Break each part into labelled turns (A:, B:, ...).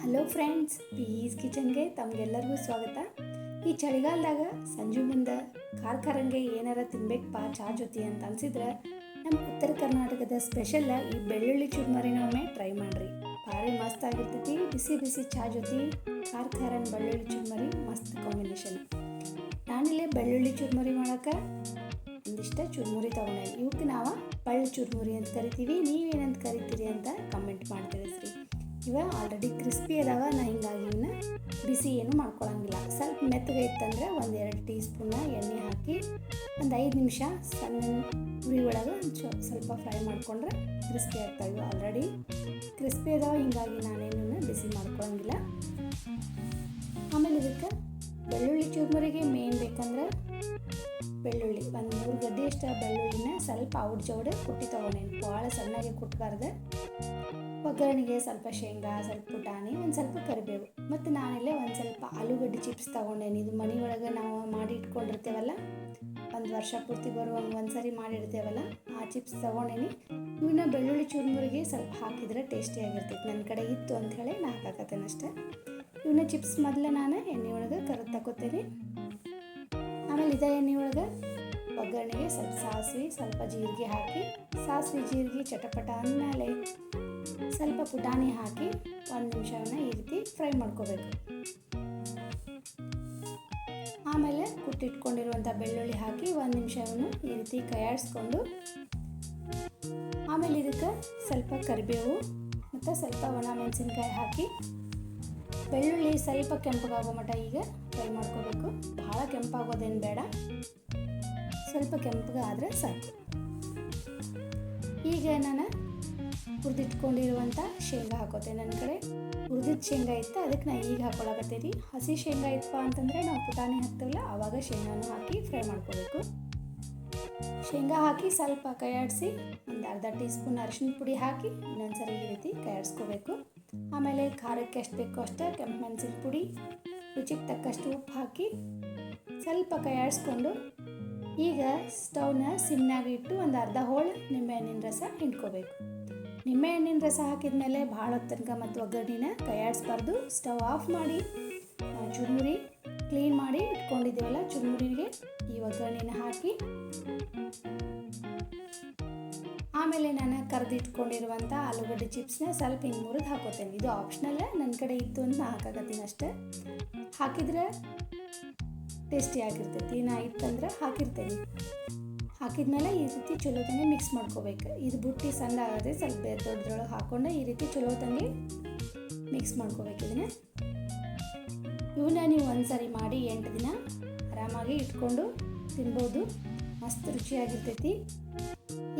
A: Hello friends piece ಕಿಚನ್ಗೆ ತಮಗೆಲ್ಲರಿಗೂ ಸ್ವಾಗತ. ಈ ಚಳಿಗಾಲದಾಗ ಸಂಜೆ ಮುಂದೆ ಖಾರ ಖಾರಂಗೆ ಏನಾರ ತಿನ್ಬೇಕಪ್ಪ ಚಾ ಜೊತೆ ಅಂತ ಅನ್ಸಿದ್ರೆ ನಮ್ಮ ಉತ್ತರ ಕರ್ನಾಟಕದ ಸ್ಪೆಷಲ್ ಈ ಬೆಳ್ಳುಳ್ಳಿ ಚುರ್ಮರಿನ ಒಮ್ಮೆ ಟ್ರೈ ಮಾಡಿರಿ. ಭಾರಿ ಮಸ್ತ್ ಆಗಿರ್ತೈತಿ, ಬಿಸಿ ಬಿಸಿ ಚಾ ಜೊತೆ ಖಾರ ಬೆಳ್ಳುಳ್ಳಿ ಚುರ್ಮರಿ ಮಸ್ತ್ ಕಾಂಬಿನೇಷನ್ ನಾನಿಲ್ಲೇ ಬೆಳ್ಳುಳ್ಳಿ ಚುರ್ಮರಿ ಮಾಡೋಕೆ ಒಂದಿಷ್ಟ ಚುರ್ಮುರಿ ತೊಗೊಂಡೆ. ಇವಕ್ಕೆ ನಾವು ಪಳ್ಳು ಚುರ್ಮುರಿ ಅಂತ ಕರಿತೀವಿ. ನೀವೇನಂತ ಕರಿತೀರಿ ಅಂತ ಕಮೆಂಟ್ ತಿಳಿಸ್ರಿ. ಇವ ಆಲ್ರೆಡಿ ಕ್ರಿಸ್ಪಿ ಅದಾವ ನಾ ಹಿಂಗಾಗಿ ಇವನ್ನ ಬಿಸಿ ಏನು ಮಾಡ್ಕೊಳ್ಳೋಂಗಿಲ್ಲ ಸ್ವಲ್ಪ ಮೆತ್ತಗೆ ಇತ್ತಂದ್ರೆ ಒಂದೆರಡು ಟೀ ಸ್ಪೂನ ಎಣ್ಣೆ ಹಾಕಿ ಒಂದು ಐದು ನಿಮಿಷ ಸಣ್ಣ ಉರಿ ಒಳಗೆ ಸ್ವಲ್ಪ ಫ್ರೈ ಮಾಡಿಕೊಂಡ್ರೆ ಕ್ರಿಸ್ಪಿ ಆಗ್ತಾವೆ ಆಲ್ರೆಡಿ ಕ್ರಿಸ್ಪಿ ಅದಾವ ಹಿಂಗಾಗಿ ನಾನೇನು ಬಿಸಿ ಮಾಡ್ಕೊಳ್ಳೋಂಗಿಲ್ಲ ಆಮೇಲೆ ಇದಕ್ಕೆ ಬೆಳ್ಳುಳ್ಳಿ ಚೂರ್ಮರಿಗೆ ಮೇನ್ ಬೇಕಂದ್ರೆ ಬೆಳ್ಳುಳ್ಳಿ. ಒಂದು ಮೂರು ಗಡ್ಡೆ ಬೆಳ್ಳುಳ್ಳಿನ ಸ್ವಲ್ಪ ಔಡ್ ಜೋಡೆ ಕುಟ್ಟಿ ತೊಗೊಂಡೇನು ಭಾಳ ಸಣ್ಣಗೆ ಕುಟ್ಟಬಾರ್ದು ಒಗ್ಗರಣೆಗೆ ಸ್ವಲ್ಪ ಶೇಂಗಾ, ಸ್ವಲ್ಪ ಪುಟಾಣಿ, ಒಂದು ಸ್ವಲ್ಪ ಕರಿಬೇವು. ಮತ್ತು ನಾನಿಲ್ಲೇ ಒಂದು ಸ್ವಲ್ಪ ಆಲೂಗಡ್ಡೆ ಚಿಪ್ಸ್ ತೊಗೊಂಡೇನಿ. ಇದು ಮನೆ ಒಳಗೆ ನಾವು ಮಾಡಿ ಇಟ್ಕೊಂಡಿರ್ತೇವಲ್ಲ ಒಂದು ವರ್ಷ ಪೂರ್ತಿ ಬರುವಂಗೆ ಒಂದು ಸರಿ ಮಾಡಿಡ್ತೇವಲ್ಲ ಆ ಚಿಪ್ಸ್ ತೊಗೊಂಡೇನಿ. ಇವನ್ನ ಬೆಳ್ಳುಳ್ಳಿ ಚೂರ್ಮುರಿಗೆ ಸ್ವಲ್ಪ ಹಾಕಿದ್ರೆ ಟೇಸ್ಟಿಯಾಗಿರ್ತೈತೆ ನನ್ನ ಕಡೆ ಇತ್ತು ಅಂಥೇಳಿ ನಾ ಹಾಕಾಕತ್ತೇನೆ ಅಷ್ಟೇ. ಇವನ್ನ ಚಿಪ್ಸ್ ಮೊದಲೇ ನಾನು ಎಣ್ಣೆ ಒಳಗೆ ಕರೆದು ತಗೋತೇನೆ ಆಮೇಲೆ ಇದೇ ಎಣ್ಣೆ ಒಳಗೆ ಒಗ್ಗರಣೆಗೆ ಸ್ವಲ್ಪ ಸಾಸಿವೆ, ಸ್ವಲ್ಪ ಜೀರಿಗೆ ಹಾಕಿ, ಸಾಸಿವೆ ಜೀರಿಗೆ ಚಟಪಟ ಅಂದಮೇಲೆ ಸ್ವಲ್ಪ ಪುಟಾಣಿ ಹಾಕಿ ಒಂದು ನಿಮಿಷವನ್ನ ಈ ರೀತಿ ಫ್ರೈ ಮಾಡ್ಕೋಬೇಕು. ಆಮೇಲೆ ಕುಟ್ಟಿಟ್ಕೊಂಡಿರುವಂಥ ಬೆಳ್ಳುಳ್ಳಿ ಹಾಕಿ ಒಂದು ನಿಮಿಷವನ್ನು ಈ ರೀತಿ ಕೈಯಾಡಿಸ್ಕೊಂಡು, ಆಮೇಲೆ ಇದಕ್ಕೆ ಸ್ವಲ್ಪ ಕರಿಬೇವು ಮತ್ತು ಸ್ವಲ್ಪ ಒಣ ಮೆಣಸಿನ್ಕಾಯಿ ಹಾಕಿ, ಬೆಳ್ಳುಳ್ಳಿ ಸ್ವಲ್ಪ ಕೆಂಪಗಾಗೋ ಮಟ್ಟ ಈಗ ಫ್ರೈ ಮಾಡ್ಕೋಬೇಕು. ಭಾಳ ಕೆಂಪಾಗೋದೇನು ಬೇಡ. ಸ್ವಲ್ಪ ಕೆಂಪಗೆ ಆದರೆ ಸಾಕು. ಈಗ ನಾನು ಹುರಿದಿಟ್ಕೊಂಡಿರುವಂಥ ಶೇಂಗಾ ಹಾಕೋತೆ. ನನ್ನ ಕಡೆ ಹುರಿದಿದ್ದ ಶೇಂಗಾ ಇತ್ತು, ಅದಕ್ಕೆ ನಾನು ಈಗ ಹಾಕೊಳಕತ್ತೀರಿ ಹಸಿ ಶೇಂಗಾ ಇತ್ತಪ್ಪ ಅಂತಂದರೆ ನಾವು ಪುಟಾಣಿ ಹಾಕ್ತೇವಲ್ಲ ಆವಾಗ ಶೇಂಗಾನು ಹಾಕಿ ಫ್ರೈ ಮಾಡ್ಕೋಬೇಕು. ಶೇಂಗಾ ಹಾಕಿ ಸ್ವಲ್ಪ ಕೈಯಾಡಿಸಿ ಒಂದು ಅರ್ಧ ಟೀ ಸ್ಪೂನ್ ಅರಿಶಿನ ಪುಡಿ ಹಾಕಿ ಇನ್ನೊಂದ್ಸರಿ ಈ ರೀತಿ ಕೈಯಾಡಿಸ್ಕೋಬೇಕು. ಆಮೇಲೆ ಖಾರಕ್ಕೆ ಎಷ್ಟು ಬೇಕೋ ಅಷ್ಟೇ ಕೆಂಪು ಮೆಣಸಿನ ಪುಡಿ ರುಚಿಗೆ ತಕ್ಕಷ್ಟು ಉಪ್ಪು ಹಾಕಿ ಸ್ವಲ್ಪ ಕೈಯಾಡಿಸ್ಕೊಂಡು ಈಗ ಸ್ಟವ್ನ ಸಿಮ್ನಾಗ ಇಟ್ಟು ಒಂದು ಅರ್ಧ ಹೋಳು ನಿಂಬೆಹಣ್ಣಿನ ರಸ ಹಿಂಡ್ಕೋಬೇಕು. ನಿಂಬೆಹಣ್ಣಿನ ರಸ ಹಾಕಿದ ಮೇಲೆ ಭಾಳ ಹೊತ್ತು ತನಕ ಮತ್ತು ಒಗ್ಗರಣೆನ ಕೈಯಾಡಿಸ್ಬಾರ್ದು ಸ್ಟವ್ ಆಫ್ ಮಾಡಿ ಚುರುಮುರಿ ಕ್ಲೀನ್ ಮಾಡಿ ಇಟ್ಕೊಂಡಿದ್ದೀವಲ್ಲ ಚುರುಮುರಿಗೆ ಈ ಒಗ್ಗರಣೆನ ಹಾಕಿ. ಆಮೇಲೆ ನಾನು ಕರೆದಿಟ್ಕೊಂಡಿರುವಂಥ ಆಲೂಗಡ್ಡೆ ಚಿಪ್ಸ್ನ ಸ್ವಲ್ಪ ಹಿಂಗೆ ಮುರಿದು ಹಾಕೋತೇನೆ. ಇದು ಆಪ್ಷನಲ್ಲ ನನ್ನ ಕಡೆ ಇತ್ತು ಅಂತ ಹಾಕಾಕತ್ತೀನಿ ಅಷ್ಟೇ. ಹಾಕಿದ್ರೆ ಟೇಸ್ಟಿ ಆಗಿರ್ತೈತಿ. ನಾ ಇತ್ತಂದ್ರೆ ಹಾಕಿರ್ತೇನೆ. ಹಾಕಿದ್ಮೇಲೆ ಈ ರೀತಿ ಚಲೋ ತಂಗೆ ಮಿಕ್ಸ್ ಮಾಡ್ಕೋಬೇಕು. ಇದು ಬುಟ್ಟಿ ಸಣ್ಣ ಆಗದೆ ಸ್ವಲ್ಪ ದೊಡ್ಡದ್ರೊಳಗೆ ಹಾಕ್ಕೊಂಡು ಈ ರೀತಿ ಚಲೋ ತಂಗೆ ಮಿಕ್ಸ್ ಮಾಡ್ಕೋಬೇಕು ಇದನ್ನ. ಇವನ್ನ ನೀವು ಒಂದು ಸರಿ ಮಾಡಿ ಎಂಟು ದಿನ ಆರಾಮಾಗಿ ಇಟ್ಕೊಂಡು ತಿನ್ಬೋದು. ಮಸ್ತ್ ರುಚಿಯಾಗಿರ್ತೈತಿ.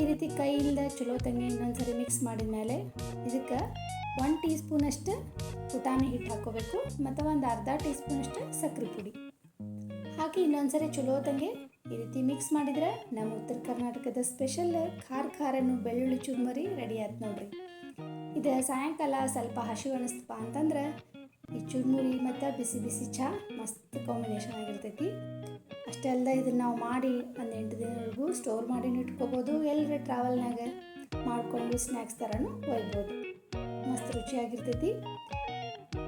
A: ಈ ರೀತಿ ಕೈಯಿಂದ ಚಲೋ ತಂಗಿ ಇನ್ನೊಂದು ಸರಿ ಮಿಕ್ಸ್ ಮಾಡಿದ ಮೇಲೆ ಇದಕ್ಕೆ ಒನ್ ಟೀ ಸ್ಪೂನಷ್ಟು ಪುಟಾಣಿ ಹಿಟ್ಟು ಹಾಕೋಬೇಕು. ಮತ್ತು ಒಂದು ಅರ್ಧ ಟೀ ಸ್ಪೂನಷ್ಟು ಸಕ್ಕರೆ ಪುಡಿ. ಹಾಕಿ ಇನ್ನೊಂದ್ಸರಿ ಚಲೋ ಈ ರೀತಿ ಮಿಕ್ಸ್ ಮಾಡಿದ್ರೆ ನಮ್ಮ ಉತ್ತರ ಕರ್ನಾಟಕದ ಸ್ಪೆಷಲ್ ಖಾರ ಖಾರನು ಬೆಳ್ಳುಳ್ಳಿ ಚುರ್ಮರಿ ರೆಡಿ ಆಯ್ತು ನೋಡ್ರಿ. ಇದು ಸಾಯಂಕಾಲ ಸ್ವಲ್ಪ ಹಸಿವು ಅನಿಸ್ತಪ್ಪ ಅಂತಂದ್ರೆ ಈ ಚುರ್ಮುರಿ ಮತ್ತು ಬಿಸಿ ಬಿಸಿ ಚಹಾ ಮಸ್ತ್ ಕಾಂಬಿನೇಷನ್ ಆಗಿರ್ತೈತಿ. ಅಷ್ಟೇ ಅಲ್ಲದೆ ಇದನ್ನು ನಾವು ಮಾಡಿ ಒಂದು ಎಂಟು ದಿನವರೆಗೂ ಸ್ಟೋರ್ ಮಾಡಿ ಇಟ್ಕೋಬೋದು. ಎಲ್ಲರ ಟ್ರಾವೆಲ್ನಾಗ ಮಾಡಿಕೊಂಡು ಸ್ನ್ಯಾಕ್ಸ್ ಥರನೂ ಒಯ್ಬೋದು. ಮಸ್ತ್ ರುಚಿಯಾಗಿರ್ತೈತಿ.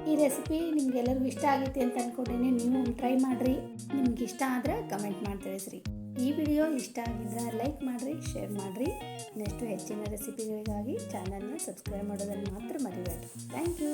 A: ಈ ರೆಸಿಪಿ ನಿಮಗೆಲ್ಲರಿಗೂ ಇಷ್ಟ ಆಗುತ್ತೆ ಅಂತ ಅಂದ್ಕೊಂಡಿನಿ ನೀವು ಟ್ರೈ ಮಾಡಿರಿ. ನಿಮ್ಗೆ ಇಷ್ಟ ಆದರೆ ಕಮೆಂಟ್ ಮಾಡಿ ತಿಳಿಸ್ರಿ. ಈ ವಿಡಿಯೋ ಇಷ್ಟ ಆಗಿದ್ರೆ ಲೈಕ್ ಮಾಡಿರಿ ಶೇರ್ ಮಾಡಿರಿ. ನೆಕ್ಸ್ಟ್ ಹೆಚ್ಚಿನ ರೆಸಿಪಿಗಳಿಗಾಗಿ ಚಾನಲ್ನ ಸಬ್ಸ್ಕ್ರೈಬ್ ಮಾಡೋದನ್ನು ಮಾತ್ರ ಮರಿಬೇಡಿ. Thank you